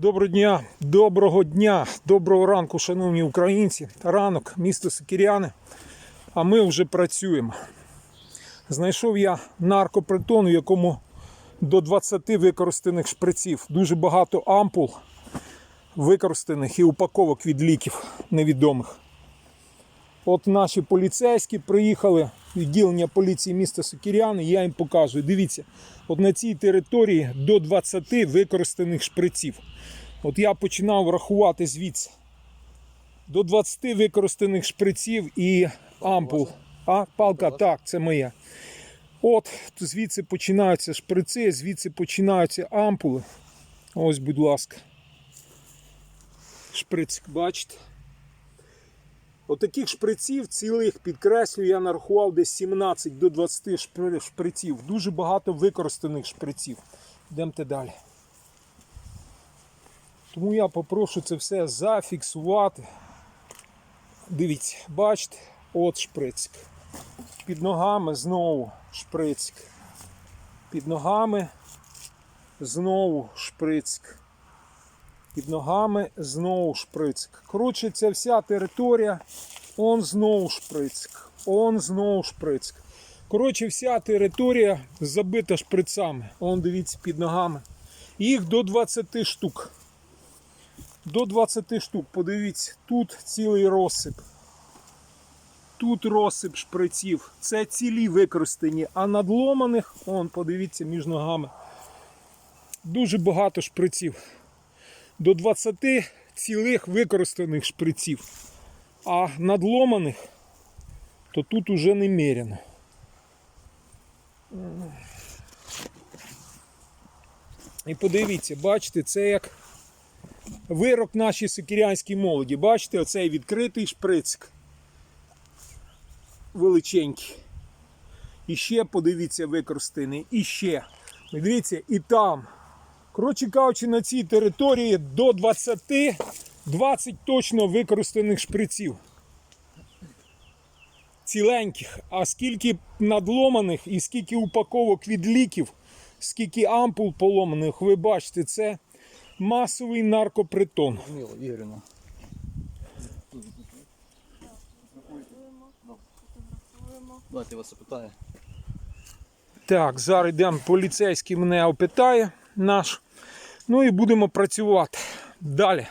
Доброго дня, доброго дня, доброго ранку, шановні українці. Ранок, місто Сикіряне. А ми вже працюємо. Знайшов я наркопритон, у якому до 20 використаних шприців, дуже багато ампул використаних і упаковок від ліків невідомих. От наші поліцейські приїхали, відділення поліції міста Сокіряни, я їм показую. Дивіться, от на цій території до 20 використаних шприців. От я починав рахувати звідси. До 20 використаних шприців і ампул. А, палка, так, це моя. От звідси починаються шприци, звідси починаються ампули. Ось, будь ласка. Шприцик, бачите? Отаких шприців цілих, підкреслюю, я нарахував десь 17 до 20 шприців. Дуже багато використаних шприців. Йдемте далі. Тому я попрошу це все зафіксувати. Дивіться, бачите, от шприцик. Під ногами знову шприцик. Під ногами знову шприцик. Під ногами знову шприцик. Коротше, ця вся територія, он знову шприцик. Он знову шприцик. Коротше, вся територія забита шприцами. Он дивіться під ногами. Їх до 20 штук. До 20 штук. Подивіться, тут цілий розсип. Тут розсип шприців. Це цілі використані, а надломаних, он, подивіться, між ногами. Дуже багато шприців. До 20 цілих використаних шприців. А надломаних, то тут уже немерено. І подивіться, бачите, це як вирок нашій сикірянській молоді. Бачите, оцей відкритий шприцик. Величенький. І ще подивіться використаний. І ще. Дивіться, і там. Коротше кажучи, на цій території до 20, 20 точно використаних шприців. Ціленьких. А скільки надломаних і скільки упаковок від ліків, скільки ампул поломаних, ви бачите, це масовий наркопритон. Давайте вас запитаю. Так, зараз йдемо, поліцейський мене опитає наш. Ну і будемо працювати. Далі.